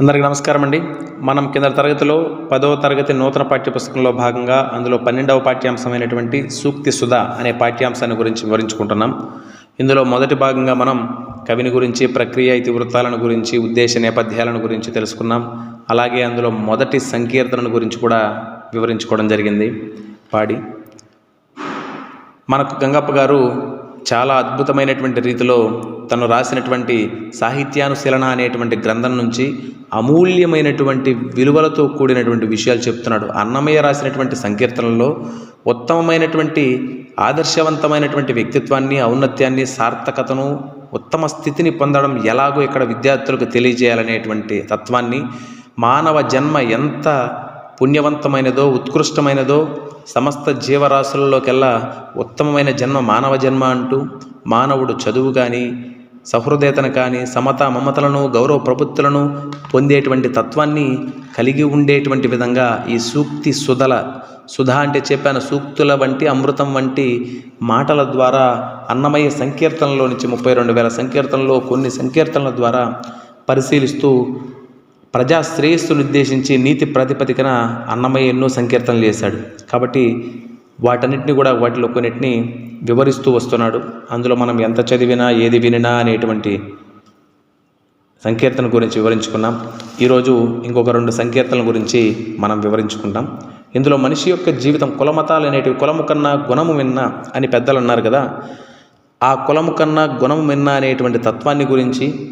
అందరికీ నమస్కారం అండి. మనం కింద తరగతిలో పదవ తరగతి నూతన పాఠ్యపుస్తకంలో భాగంగా అందులో పన్నెండవ పాఠ్యాంశమైనటువంటి సూక్తి సుధ అనే పాఠ్యాంశాన్ని గురించి వివరించుకుంటున్నాం. ఇందులో మొదటి భాగంగా మనం కవిని గురించి ప్రక్రియ ఇతివృత్తాలను గురించి ఉద్దేశ నేపథ్యాలను గురించి తెలుసుకున్నాం. అలాగే అందులో మొదటి సంకీర్తనను గురించి కూడా వివరించుకోవడం జరిగింది. పాడి. మనకు గంగప్ప గారు చాలా అద్భుతమైనటువంటి రీతిలో తను రాసినటువంటి సాహిత్యానుశీలన అనేటువంటి గ్రంథం నుంచి అమూల్యమైనటువంటి విలువలతో కూడినటువంటి విషయాలు చెప్తున్నాడు. అన్నమయ్య రాసినటువంటి సంకీర్తనలో ఉత్తమమైనటువంటి ఆదర్శవంతమైనటువంటి వ్యక్తిత్వాన్ని ఔన్నత్యాన్ని సార్థకతను ఉత్తమ స్థితిని పొందడం ఎలాగో ఇక్కడ విద్యార్థులకు తెలియజేయాలనేటువంటి తత్వాన్ని మానవ జన్మ ఎంత పుణ్యవంతమైనదో ఉత్కృష్టమైనదో సమస్త జీవరాశులలోకెల్లా ఉత్తమమైన జన్మ మానవ జన్మ అంటూ మానవుడు చదువు కానీ సహృదయతను కానీ సమత మమతలను గౌరవ ప్రభుత్వలను పొందేటువంటి తత్వాన్ని కలిగి ఉండేటువంటి విధంగా ఈ సూక్తి సుధల సుధా అంటే చెప్పాను సూక్తుల వంటి అమృతం వంటి మాటల ద్వారా అన్నమయ్య సంకీర్తనలో నుంచి ముప్పై రెండు వేల సంకీర్తనలో కొన్ని సంకీర్తనల ద్వారా పరిశీలిస్తూ ప్రజా శ్రేయస్సును ఉద్దేశించి నీతి ప్రాతిపదికన అన్నమయ్య ఎన్నో సంకీర్తనలు చేశాడు. కాబట్టి వాటన్నిటిని కూడా వాటిలో కొన్నిటిని వివరిస్తూ వస్తున్నాడు. అందులో మనం ఎంత చదివినా ఏది వినినా అనేటువంటి సంకీర్తన గురించి వివరించుకున్నాం. ఈరోజు ఇంకొక రెండు సంకీర్తనల గురించి మనం వివరించుకుంటాం. ఇందులో మనిషి యొక్క జీవితం కులమతాలు అనేటివి కులము కన్నా గుణము విన్నా అని పెద్దలు అన్నారు కదా ఆ కులము కన్నా గుణము విన్నా అనేటువంటి తత్వాన్ని గురించి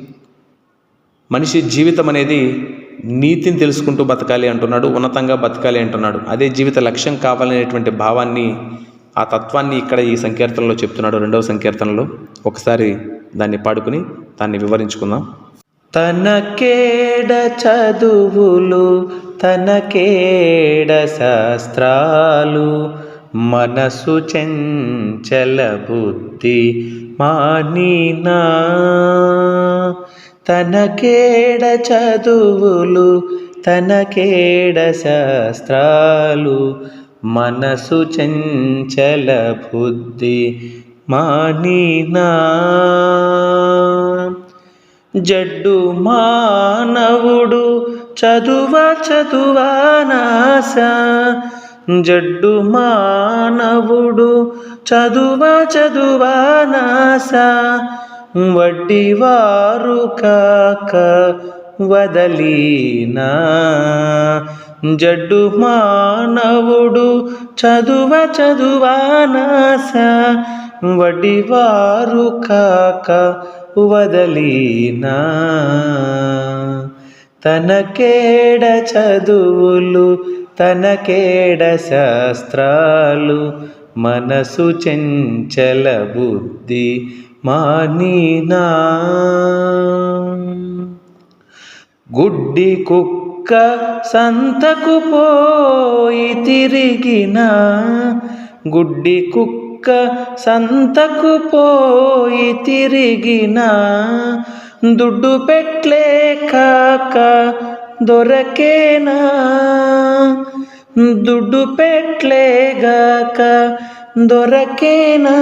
మనిషి జీవితం అనేది నీతిని తెలుసుకుంటూ బతకాలి అంటున్నాడు ఉన్నతంగా బతకాలి అంటున్నాడు. అదే జీవిత లక్ష్యం కావాలనేటువంటి భావాన్ని ఆ తత్వాన్ని ఇక్కడ ఈ సంకీర్తనలో చెప్తున్నాడు. రెండవ సంకీర్తనలో ఒకసారి దాన్ని పాడుకుని దాన్ని వివరించుకుందాం. తనకేడ చదువులు తనకేడ శాస్త్రాలు మనసు చెంచల బుద్ధి మానినా. తనకేడ చదువులు తనకేడ శాస్త్రాలు మనసు చంచల బుద్ధి మానినా జడ్డు మానవుడు చదువ చదువానాస జడ్డు మానవుడు చదువ చదువానాస వడ్డివారు కాక వదలీనా. జడ్డు మానవుడు చదువ చదువానాస వడ్డివారు కాక వదలీనా. తనకేడ చదువులు తనకేడ శాస్త్రాలు మనసు చెంచల బుద్ధి మానినా. గుడ్డి కుక్క సంతకు పోయి తిరిగిన. గుడ్డి కుక్క సంతకు పోయి తిరిగిన. దుడ్డు పెట్లే కాక దొరకేనా. దుడ్డు పెట్లేగాక దొరకేనా?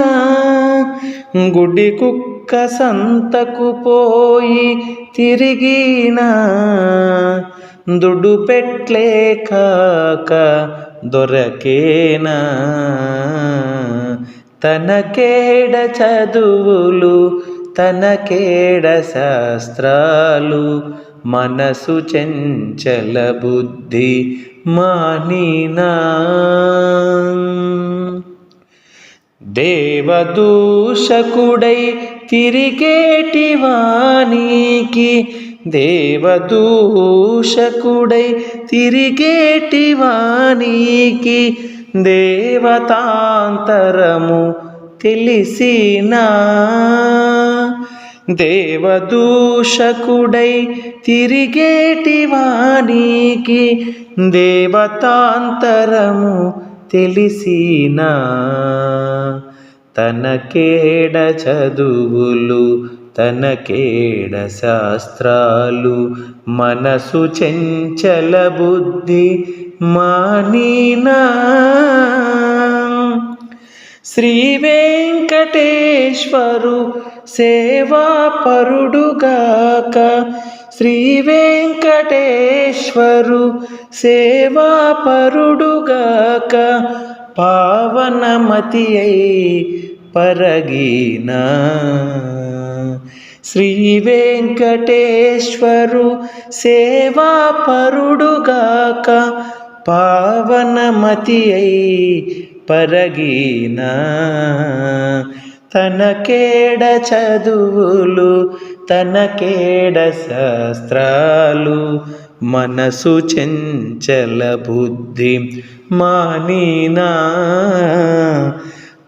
గుడి కుక్క సంతకు పోయి తిరిగినా? దుడు పెట్లే కాక దొరకేనా? తనకేడ చదువులు తనకేడ శాస్త్రాలు మనసు చెంచల బుద్ధి మానినా? దేవదూషకుడై తిరిగేటి వానికి దేవదూషకుడై తిరిగేటి వానికి దేవతాంతరము తెలిసినా. దేవదూషకుడై తిరిగేటి వానికి దేవతాంతరము తెలిసినా తనకేడ చదువులు తనకేడ శాస్త్రాలు మనసు చెంచల బుద్ధి మానినా శ్రీ వెంకటేశ్వరు సేవా పరుడుగాక శ్రీ వెంకటేశ్వరు సేవా పరుడుగాక పావనమతి అయి పరగీనా. శ్రీ వెంకటేశ్వరు సేవాపరుడుగాక పావనమతి అయి పరగీనా. తనకేడ చదువులు తనకేడ శస్త్రాలు. మనసు చెంచల బుద్ధి మానినా.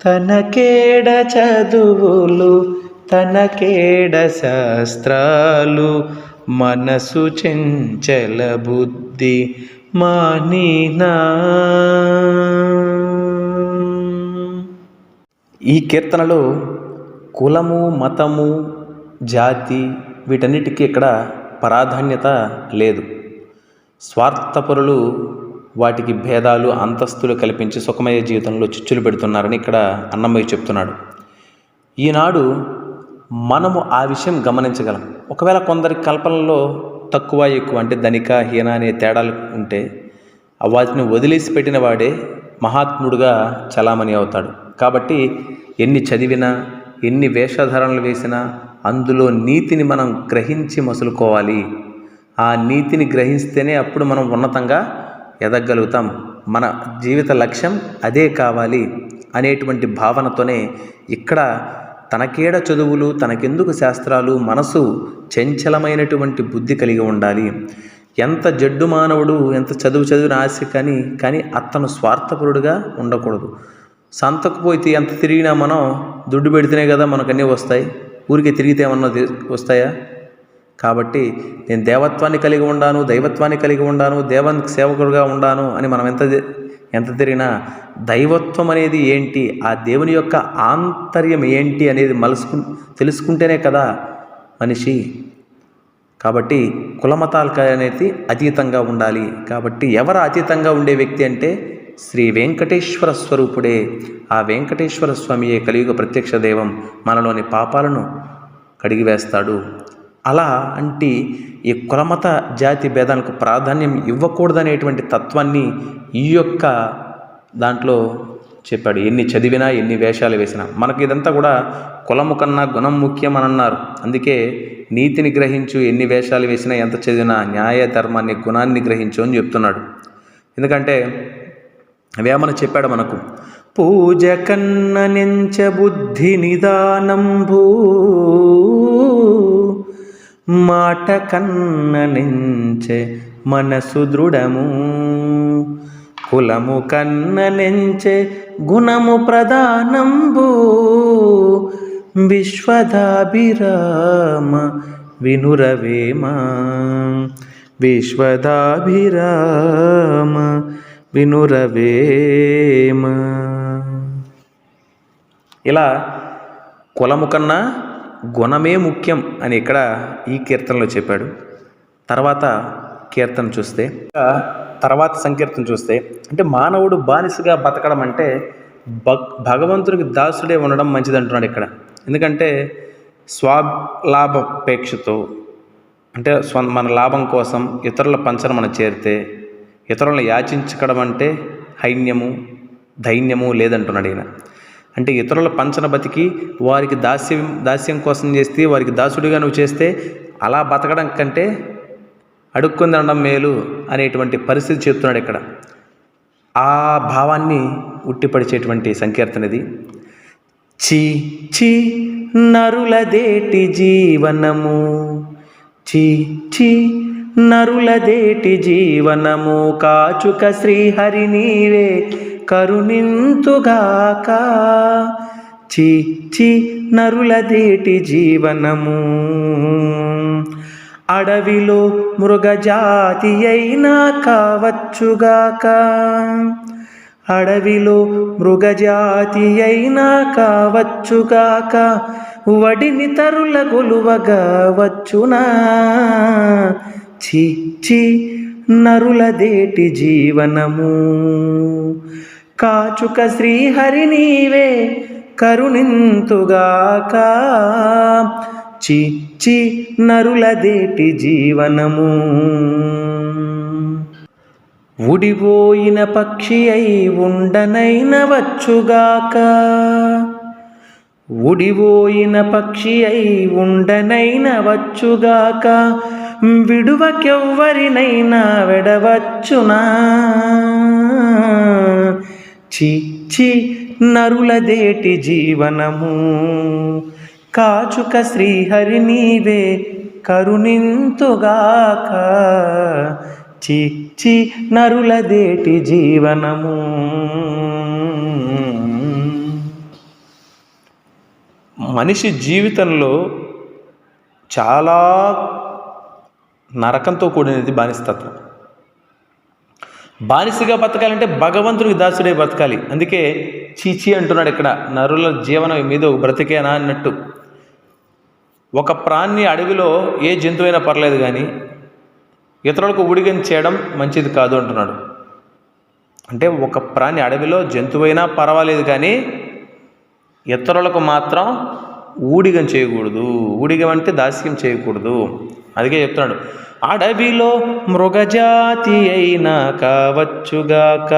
తనకేడ చదువులు తనకేడ శస్త్రాలు. మనసు చెంచల బుద్ధి మానినా. ఈ కీర్తనలో కులము మతము జాతి వీటన్నిటికీ ఇక్కడ ప్రాధాన్యత లేదు. స్వార్థపరులు వాటికి భేదాలు అంతస్తులు కల్పించి సుఖమయ జీవితంలో చిచ్చులు పెడుతున్నారని ఇక్కడ అన్నమయ్య చెప్తున్నాడు. ఈనాడు మనము ఆ విషయం గమనించగలం. ఒకవేళ కొందరి కల్పనలో తక్కువ ఎక్కువ అంటే ధనిక హీన అనే తేడాలు ఉంటే వాటిని వదిలేసి పెట్టిన వాడే మహాత్ముడుగా చలామణి అవుతాడు. కాబట్టి ఎన్ని చదివినా ఎన్ని వేషధారణలు వేసినా అందులో నీతిని మనం గ్రహించి మసులుకోవాలి. ఆ నీతిని గ్రహిస్తేనే అప్పుడు మనం ఉన్నతంగా ఎదగలుగుతాం. మన జీవిత లక్ష్యం అదే కావాలి అనేటువంటి భావనతోనే ఇక్కడ తనకేడ చదువులు తనకెందుకు శాస్త్రాలు మనసు చంచలమైనటువంటి బుద్ధి కలిగి ఉండాలి. ఎంత జడ్డు మానవుడు ఎంత చదువు చదివిన ఆశ కానీ కానీ అతను స్వార్థపరుడుగా ఉండకూడదు. సంతకు ఎంత తిరిగినా మనం దుడ్డు పెడితేనే కదా మనకు అన్నీ వస్తాయి. ఊరికే తిరిగితే ఏమన్నా వస్తాయా? కాబట్టి నేను దేవత్వాన్ని కలిగి ఉండాను దైవత్వాన్ని కలిగి ఉండాను దేవానికి సేవకుడుగా ఉండాను అని మనం ఎంత ఎంత తిరిగినా దైవత్వం అనేది ఏంటి? ఆ దేవుని యొక్క ఆంతర్యం ఏంటి అనేది మలుసుకు తెలుసుకుంటేనే కదా మనిషి. కాబట్టి కులమతాలకు అనేది అతీతంగా ఉండాలి. కాబట్టి ఎవరు అతీతంగా ఉండే వ్యక్తి అంటే శ్రీ వెంకటేశ్వర స్వరూపుడే. ఆ వెంకటేశ్వర స్వామియే కలియుగ ప్రత్యక్ష దైవం మనలోని పాపాలను కడిగివేస్తాడు అలా అంటే ఈ కులమత జాతి భేదాలకు ప్రాధాన్యం ఇవ్వకూడదనేటువంటి తత్వాన్ని ఈ యొక్క దాంట్లో చెప్పాడు. ఎన్ని చదివినా ఎన్ని వేషాలు వేసినా. మనకి ఇదంతా కూడా కులము కన్నా గుణం ముఖ్యం అని అన్నారు అందుకే నీతిని గ్రహించు ఎన్ని వేషాలు వేసినా ఎంత చదివినా న్యాయ ధర్మాన్ని గుణాన్ని గ్రహించు అని చెప్తున్నాడు. ఎందుకంటే వేమన చెప్పాడు మనకు. పూజ కన్న నెంచ బుద్ధి నిదానంభూ మాట కన్న నెంచె మనసు దృఢము కులము కన్న నెంచె గుణము ప్రధానంబు విశ్వదాభిరామ వినురవేమ విశ్వదాభిరామ వినురవేమ. ఇలా కులము కన్నా గుణమే ముఖ్యం అని ఇక్కడ ఈ కీర్తనలో చెప్పాడు. తర్వాత కీర్తన చూస్తే తర్వాత సంకీర్తన చూస్తే అంటే మానవుడు బానిసగా బతకడం అంటే భగ్ భగవంతునికి దాసుడే ఉండడం మంచిది అంటున్నాడు ఇక్కడ. ఎందుకంటే స్వలాభాపేక్షతో అంటే స్వ మన లాభం కోసం ఇతరుల పంచన మనం చేరితే ఇతరులను యాచించడం అంటే హైన్యము దైన్యము లేదంటున్నాడు ఈయన. అంటే ఇతరుల పంచన బతికి వారికి దాస్యం దాస్యం కోసం చేస్తే వారికి దాసుడిగా నువ్వు చేస్తే అలా బతకడం కంటే అడుక్కొని తినడం మేలు అనేటువంటి పరిస్థితి చెప్తున్నాడు ఇక్కడ. ఆ భావాన్ని ఉట్టిపడిచేటువంటి సంకీర్తన ఇది. చి చి నరులదేటి జీవనము? చి చి నరులదేటి జీవనము కాచుక శ్రీహరి నీవే కరుణింతుగాక. చి చి నరులదేటి జీవనము. అడవిలో మృగజాతి అయినా కావచ్చుగాక. అడవిలో మృగజాతి అయినా కావచ్చుగాక. వడిని తరుల గొలువగా వచ్చునా. చి చి నరులదేటి జీవనము. కాచుక శ్రీహరి నీవే కరుణింతుగాక. చి చి నరులదేటి జీవనము. ఉడిపోయిన పక్షి అయి ఉండనైన వచ్చుగాక. ఉడిపోయిన పక్షి అయి ఉండనైన వచ్చుగాక. విడువకెవ్వరినైనా వెడవచ్చునా? చిచ్చి నరులదేటి జీవనము? కాచుక శ్రీహరి నీవే కరుణింతుగాక. చిచ్చి నరులదేటి జీవనము? మనిషి జీవితంలో చాలా నరకంతో కూడినది బానిసతత్వం. బానిసగా బతకాలంటే భగవంతుడికి దాసుడే బ్రతకాలి అందుకే చీచి అంటున్నాడు ఇక్కడ నరుల జీవనం మీద ఒక బ్రతికేనా అన్నట్టు. ఒక ప్రాణి అడవిలో ఏ జంతువైనా పర్లేదు కానీ ఇతరులకు ఉడిగని చేయడం మంచిది కాదు అంటున్నాడు. అంటే ఒక ప్రాణి అడవిలో జంతువైనా పర్వాలేదు కానీ ఇతరులకు మాత్రం ఊడిగం చేయకూడదు. ఊడిగం అంటే దాస్యం చేయకూడదు. అందుకే చెప్తున్నాడు అడవిలో మృగజాతి అయినా కావచ్చుగాక.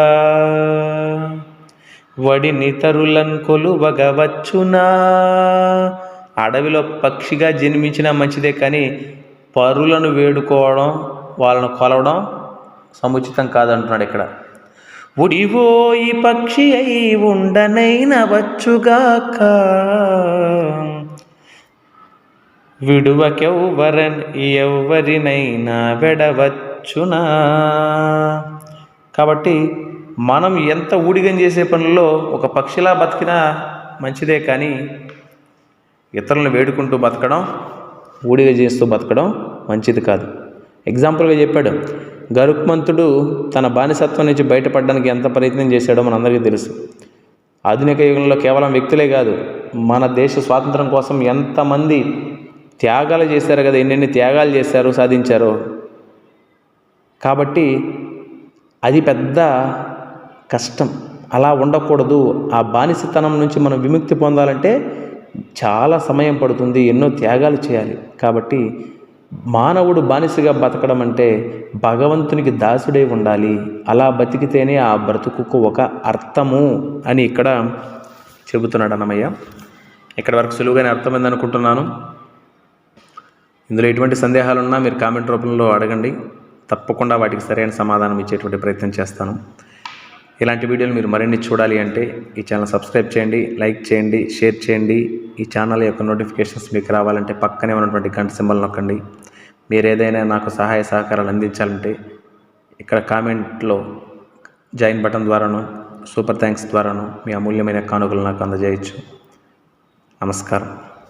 వడిని తరులన్ కొలువగవచ్చునా? అడవిలో పక్షిగా జన్మించినా మంచిదే కానీ పరులను వేడుకోవడం వాళ్ళను కొలవడం సముచితం కాదంటున్నాడు ఇక్కడ. ఉడివోయి పక్షి అయి ఉండనైన వచ్చుగాక. విడువకెవ్వరన్ ఎవరినైనా వెడవచ్చునా? కాబట్టి మనం ఎంత ఊడిగం చేసే పనుల్లో ఒక పక్షిలా బతికినా మంచిదే కానీ ఇతరులను వేడుకుంటూ బతకడం ఊడిగ చేస్తూ బతకడం మంచిది కాదు. ఎగ్జాంపుల్గా చెప్పాడు గరుక్మంతుడు తన బానిసత్వం నుంచి బయటపడడానికి ఎంత ప్రయత్నం చేశాడో మనందరికీ తెలుసు. ఆధునిక యుగంలో కేవలం వ్యక్తులే కాదు మన దేశ స్వాతంత్రం కోసం ఎంతమంది త్యాగాలు చేశారు కదా ఎన్నెన్ని త్యాగాలు చేశారు సాధించారో. కాబట్టి అది పెద్ద కష్టం. అలా ఉండకూడదు. ఆ బానిసతనం నుంచి మనం విముక్తి పొందాలంటే చాలా సమయం పడుతుంది ఎన్నో త్యాగాలు చేయాలి. కాబట్టి మానవుడు బానిసగా బతకడం అంటే భగవంతునికి దాసుడే ఉండాలి. అలా బతికితేనే ఆ బ్రతుకుకు ఒక అర్థము అని ఇక్కడ చెబుతున్నాడు అన్నమయ్య. ఇక్కడ వరకు సులువుగానే అర్థమైంది అనుకుంటున్నాను ఇందులో ఎటువంటి సందేహాలు ఉన్నా మీరు కామెంట్ రూపంలో అడగండి. తప్పకుండా వాటికి సరైన సమాధానం ఇచ్చేటువంటి ప్రయత్నం చేస్తాను. ఇలాంటి వీడియోలు మీరు మరిన్ని చూడాలి అంటే ఈ ఛానల్ సబ్స్క్రైబ్ చేయండి లైక్ చేయండి షేర్ చేయండి. ఈ ఛానల్ యొక్క నోటిఫికేషన్స్ మీకు రావాలంటే పక్కనే ఉన్నటువంటి గంట సింబల్ నొక్కండి. మీరు ఏదైనా నాకు సహాయ సహకారాలు అందించాలంటే ఇక్కడ కామెంట్లో జాయిన్ బటన్ ద్వారాను సూపర్ థ్యాంక్స్ ద్వారాను మీ అమూల్యమైన కానుకలు నాకు అందజేయచ్చు. నమస్కారం.